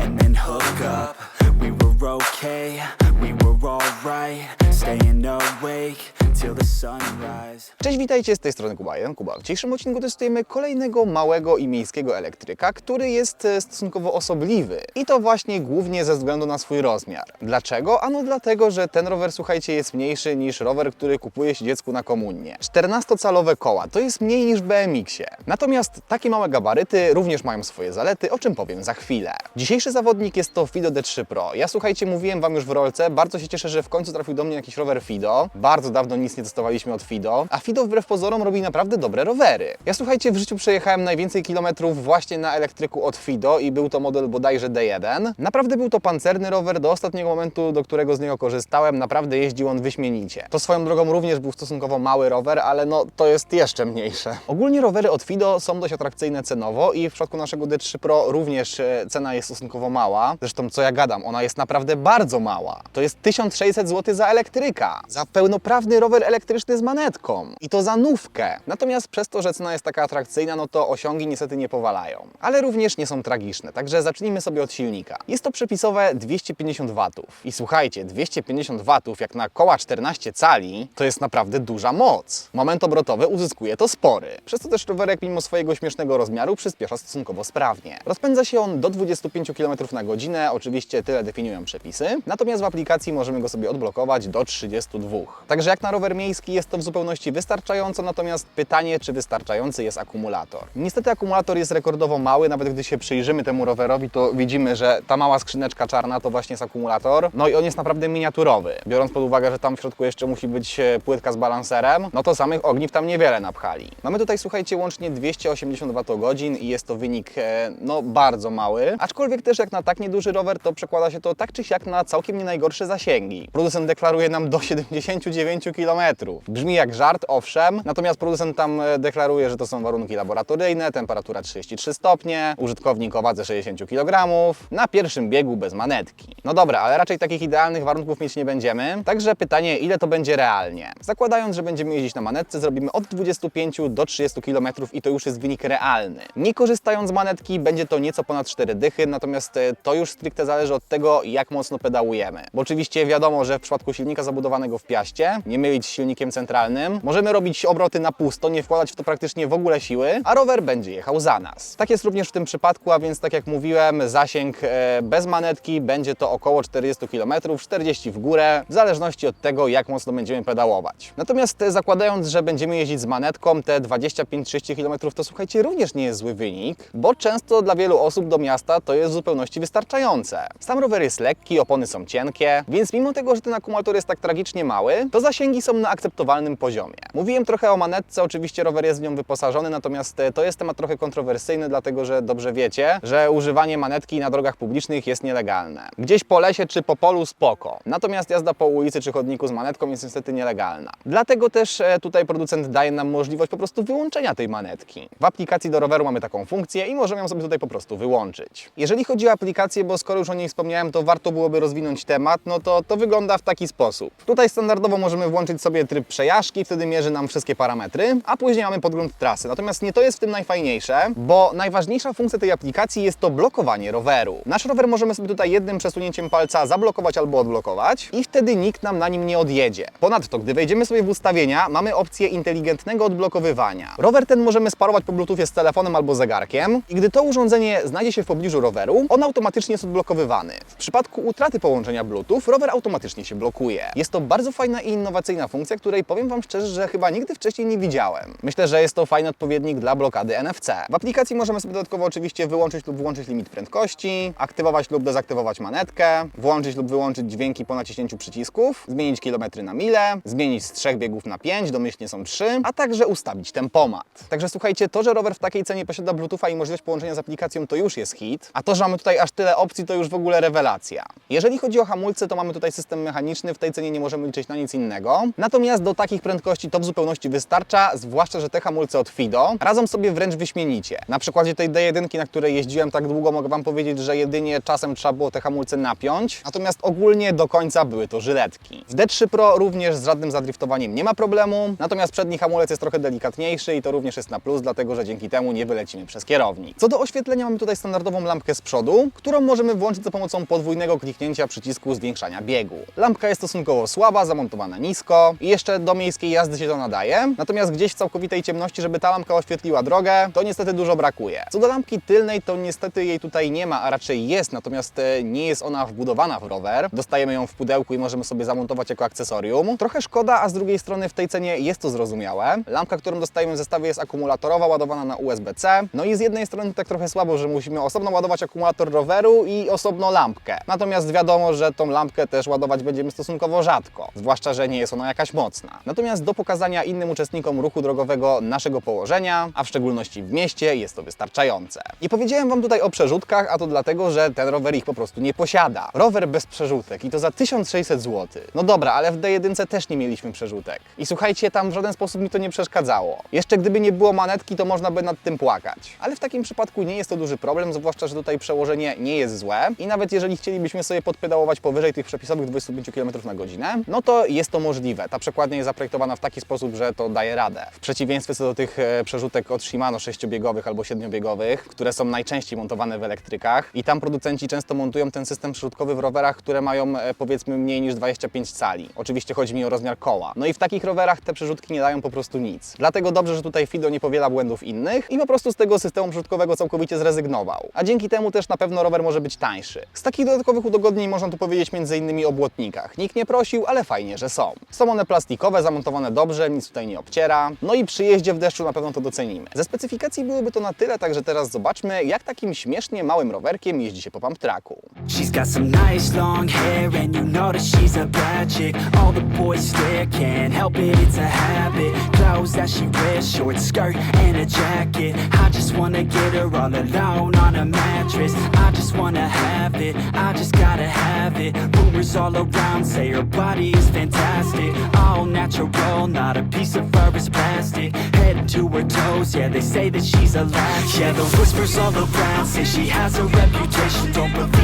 and then hook up. We were okay, we were alright. Staying awake. Cześć, witajcie, z tej strony Kuba, Jan Kuba. W dzisiejszym odcinku testujemy kolejnego małego i miejskiego elektryka, który jest e, stosunkowo osobliwy. I to właśnie głównie ze względu na swój rozmiar. Dlaczego? Ano dlatego, że ten rower, słuchajcie, jest mniejszy niż rower, który kupuje się dziecku na komunię. 14-calowe koła, to jest mniej niż w BMX-ie. Natomiast takie małe gabaryty również mają swoje zalety, o czym powiem za chwilę. Dzisiejszy zawodnik jest to Fido D3 Pro. Ja słuchajcie, mówiłem Wam już w rolce, bardzo się cieszę, że w końcu trafił do mnie jakiś rower Fido. Bardzo dawno nic nie testowaliśmy od Fido, a Fido wbrew pozorom robi naprawdę dobre rowery. Ja słuchajcie, w życiu przejechałem najwięcej kilometrów właśnie na elektryku od Fido i był to model bodajże D1. Naprawdę był to pancerny rower do ostatniego momentu, do którego z niego korzystałem. Naprawdę jeździł on wyśmienicie. To swoją drogą również był stosunkowo mały rower, ale no to jest jeszcze mniejsze. Ogólnie rowery od Fido są dość atrakcyjne cenowo i w przypadku naszego D3 Pro również e, cena jest stosunkowo mała. Zresztą co ja gadam, ona jest naprawdę bardzo mała. To jest 1600 zł za elektryka. Za pełnoprawny rower elektryczny z manetką. I to za nówkę. Natomiast przez to, że cena jest taka atrakcyjna, no to osiągi niestety nie powalają. Ale również nie są tragiczne, także zacznijmy sobie od silnika. Jest to przepisowe 250 W. I słuchajcie, 250 W jak na koła 14 cali, to jest naprawdę duża moc. Moment obrotowy uzyskuje to spory. Przez to też rowerek mimo swojego śmiesznego rozmiaru przyspiesza stosunkowo sprawnie. Rozpędza się on do 25 km na godzinę, oczywiście tyle definiują przepisy. Natomiast w aplikacji możemy go sobie odblokować do 32. Także jak na rower miejski jest to w zupełności wystarczająco, natomiast pytanie, czy wystarczający jest akumulator. Niestety akumulator jest rekordowo mały, nawet gdy się przyjrzymy temu rowerowi, to widzimy, że ta mała skrzyneczka czarna to właśnie jest akumulator. No i on jest naprawdę miniaturowy. Biorąc pod uwagę, że tam w środku jeszcze musi być e, płytka z balanserem, no to samych ogniw tam niewiele napchali. Mamy tutaj, słuchajcie, łącznie 280 Wh i jest to wynik, e, no, bardzo mały. Aczkolwiek też jak na tak nieduży rower, to przekłada się to tak czy siak na całkiem nie najgorsze zasięgi. Producent deklaruje nam do 79 km. Brzmi jak żart, owszem, natomiast producent tam e, deklaruje, że to są warunki laboratoryjne, temperatura 33 stopnie, użytkownik o wadze 60 kg, na pierwszym biegu bez manetki. No dobra, ale raczej takich idealnych warunków mieć nie będziemy, także pytanie, ile to będzie realnie? Zakładając, że będziemy jeździć na manetce, zrobimy od 25 do 30 km i to już jest wynik realny. Nie korzystając z manetki, będzie to nieco ponad 4 dychy, natomiast e, to już stricte zależy od tego, jak mocno pedałujemy. Bo oczywiście wiadomo, że w przypadku silnika zabudowanego w piaście, nie mylić z silnikiem centralnym, możemy robić obroty na pusto, nie wkładać w to praktycznie w ogóle siły, a rower będzie jechał za nas. Tak jest również w tym przypadku, a więc tak jak mówiłem, zasięg e, bez manetki będzie to około 40 km, 40 w górę, w zależności od tego, jak mocno będziemy pedałować. Natomiast e, zakładając, że będziemy jeździć z manetką, te 25-30 km to słuchajcie, również nie jest zły wynik, bo często dla wielu osób do miasta to jest w zupełności wystarczające. Sam rower jest lekki, opony są cienkie, więc mimo tego, że ten akumulator jest tak tragicznie mały, to zasięgi są na akceptowalnym poziomie. Mówiłem trochę o manetce, oczywiście rower jest w nią wyposażony, natomiast e, to jest temat trochę kontrowersyjny, dlatego że dobrze wiecie, że używanie manetki na drogach publicznych jest nielegalne. Gdzieś po lesie czy po polu spoko, natomiast jazda po ulicy czy chodniku z manetką jest niestety nielegalna. Dlatego też e, tutaj producent daje nam możliwość po prostu wyłączenia tej manetki. W aplikacji do roweru mamy taką funkcję i możemy ją sobie tutaj po prostu wyłączyć. Jeżeli chodzi o aplikację, bo skoro już o niej wspomniałem, to warto byłoby rozwinąć temat, no to to wygląda w taki sposób. Tutaj standardowo możemy włączyć sobie tryb przejażdżki, wtedy mierzy nam wszystkie parametry, a później mamy podgląd trasy. Natomiast nie to jest w tym najfajniejsze, bo najważniejsza funkcja tej aplikacji jest to blokowanie roweru. Nasz rower możemy sobie tutaj jednym przesunięciem palca zablokować albo odblokować i wtedy nikt nam na nim nie odjedzie. Ponadto, gdy wejdziemy sobie w ustawienia, mamy opcję inteligentnego odblokowywania. Rower ten możemy sparować po bluetoothie z telefonem albo zegarkiem i gdy to urządzenie znajdzie się w pobliżu roweru, on automatycznie jest odblokowywany. W przypadku utraty połączenia bluetooth, rower automatycznie się blokuje. Jest to bardzo fajna i innowacyjna funkcja, której powiem Wam szczerze, że chyba nigdy wcześniej nie widziałem. Myślę, że jest to fajny odpowiednik dla blokady NFC. W aplikacji możemy sobie dodatkowo oczywiście wyłączyć lub włączyć limit prędkości, aktywować lub dezaktywować manetkę, włączyć lub wyłączyć dźwięki po naciśnięciu przycisków, zmienić kilometry na mile, zmienić z 3 biegów na 5, domyślnie są 3, a także ustawić tempomat. Także słuchajcie, to, że rower w takiej cenie posiada Bluetootha i możliwość połączenia z aplikacją, to już jest hit, a to, że mamy mamy tutaj aż tyle opcji, to już w ogóle rewelacja. Jeżeli chodzi o hamulce, to mamy tutaj system mechaniczny, w tej cenie nie możemy liczyć na nic innego. Natomiast do takich prędkości to w zupełności wystarcza, zwłaszcza, że te hamulce od Fido radzą sobie wręcz wyśmienicie. Na przykładzie tej D1, na której jeździłem tak długo, mogę Wam powiedzieć, że jedynie czasem trzeba było te hamulce napiąć, natomiast ogólnie do końca były to żyletki. W D3 Pro również z żadnym zadriftowaniem nie ma problemu, natomiast przedni hamulec jest trochę delikatniejszy i to również jest na plus, dlatego że dzięki temu nie wylecimy przez kierownik. Co do oświetlenia mamy tutaj standardową lampkę z przodu, którą możemy włączyć za pomocą podwójnego kliknięcia przycisku zwiększania biegu. Lampka jest stosunkowo słaba, zamontowana nisko i jeszcze do miejskiej jazdy się to nadaje, natomiast gdzieś w całkowitej ciemności, żeby ta lampka oświetliła drogę, to niestety dużo brakuje. Co do lampki tylnej, to niestety jej tutaj nie ma, a raczej jest, natomiast e, nie jest ona wbudowana w rower. Dostajemy ją w pudełku i możemy sobie zamontować jako akcesorium. Trochę szkoda, a z drugiej strony w tej cenie jest to zrozumiałe. Lampka, którą dostajemy w zestawie jest akumulatorowa, ładowana na USB-C. No i z jednej strony tak trochę słabo, że musimy osobno ładować akumulator roweru i osobno lampkę. Natomiast wiadomo, że tą lampkę też ładować będziemy stosunkowo rzadko, zwłaszcza, że nie jest ona jakaś mocna. Natomiast do pokazania innym uczestnikom ruchu drogowego naszego położenia, a w szczególności w mieście, jest to wystarczające. Nie powiedziałem Wam tutaj o przerzutkach, a to dlatego, że ten rower ich po prostu nie posiada. Rower bez przerzutek i to za 1600 zł. No dobra, ale w D1 też nie mieliśmy przerzutek. I słuchajcie, tam w żaden sposób mi to nie przeszkadzało. Jeszcze gdyby nie było manetki, to można by nad tym płakać. Ale w takim przypadku nie jest to duży problem, zwłaszcza, że tutaj przełożenie nie jest złe i nawet jeżeli chcielibyśmy sobie podpedałować powyżej tych przepisowych 25 km na godzinę, no to jest to możliwe. Ta przekładnia jest zaprojektowana w taki sposób, że to daje radę. W przeciwieństwie co do tych e, przerzutek od Shimano 6-biegowych albo 7-biegowych, które są najczęściej montowane w elektrykach i tam producenci często montują ten system przrzutkowy w rowerach, które mają e, powiedzmy mniej niż 25 cali. Oczywiście chodzi mi o rozmiar koła. No i w takich rowerach te przerzutki nie dają po prostu nic. Dlatego dobrze, że tutaj Fido nie powiela błędów innych i po prostu z tego systemu przerzutkowego całkowicie zrezygnował. A dzięki temu też na pewno rower może być tańszy. Z takich dodatkowych udogodnień można tu powiedzieć m.in. o błotnikach. Nikt nie prosił, ale fajnie, że są. Są one plastikowe, zamontowane dobrze, nic tutaj nie obciera. No i przy jeździe w deszczu na pewno to docenimy. Ze specyfikacji byłyby to na tyle, także teraz zobaczmy, jak takim śmiesznie małym rowerkiem jeździ się po pump tracku. She's got some nice long hair, and you know that she's a. All the boys stare, can't help it, it's a habit. Clothes that she wears, short skirt and a jacket. I just wanna get her all alone on a mattress. Wanna have it, I just gotta have it. Rumors all around say her body is fantastic. All natural, not a piece of fur is plastic. Head to her toes, yeah, they say that she's a latch. Yeah, the whispers all around say she has a reputation. Don't believe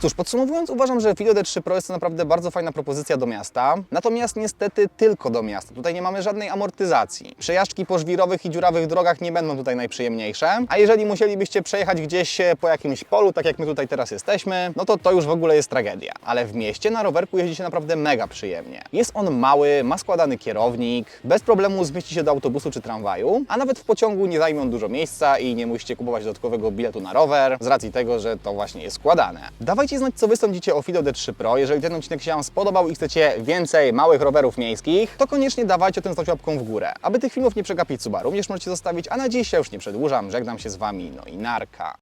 Cóż, podsumowując, uważam, że Fido D3 Pro jest to naprawdę bardzo fajna propozycja do miasta. Natomiast niestety tylko do miasta. Tutaj nie mamy żadnej amortyzacji. Przejażdżki po żwirowych i dziurawych drogach nie będą tutaj najprzyjemniejsze. A jeżeli musielibyście przejechać gdzieś e, po jakimś polu, tak jak my tutaj teraz jesteśmy, no to to już w ogóle jest tragedia. Ale w mieście na rowerku jeździ się naprawdę mega przyjemnie. Jest on mały, ma składany kierownik, bez problemu zmieści się do autobusu czy tramwaju, a nawet w pociągu nie zajmie on dużo miejsca i nie musicie kupować dodatkowego biletu na rower, z racji tego, że to właśnie jest składane. Dawajcie znać, co Wy sądzicie o Fido D3 Pro. Jeżeli ten odcinek się Wam spodobał i chcecie więcej małych rowerów miejskich, to koniecznie dawajcie ten znać łapką w górę. Aby tych filmów nie przegapić suba, również możecie zostawić, a na dziś ja już nie przedłużam, żegnam się z Wami, no i narka.